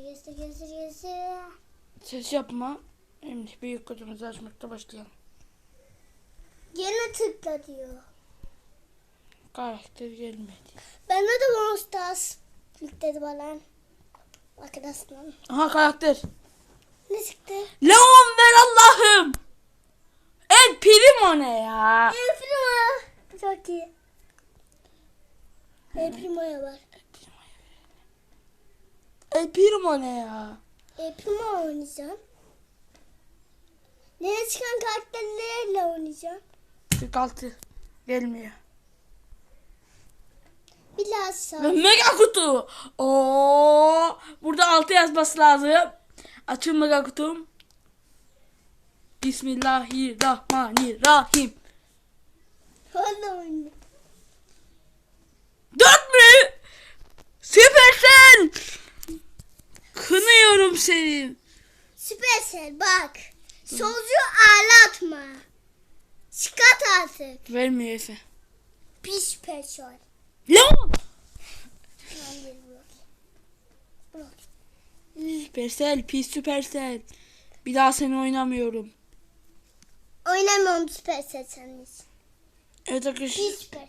Gezdir gezdir gezdir. Ses yapma. Şimdi büyük kutumuzu açmakta başlayalım. Gene tıkla diyor. Karakter gelmedi. Bende de Monsters yükledi bana. Arkadaşlar. Aha karakter. Ne çıktı? Leon ver Allah'ım. El Primo ne ya? El Primo. Çok iyi. El Primo'ya var. El Primo ne ya? El Primo oynayacağım. Nereye çıkan karakterlerle oynayacağım. 46 gelmiyor. Bilhassa. Mega kutu. Oo, burada 6 yazması lazım. Açın mega kutum. Bismillahirrahmanirrahim. Oyna. 4 mü? Süpersen. Kınıyorum seni. Süpersel bak. Solcu ağlatma. Çıkart artık. Vermiyor Efe. Pis peşol. Bırak. Bırak. Süpersel, pis süpersel. Bir daha seni oynamıyorum. Oynamıyorum Süpersel senin için. Evet arkadaşlar. Pis Süpersel.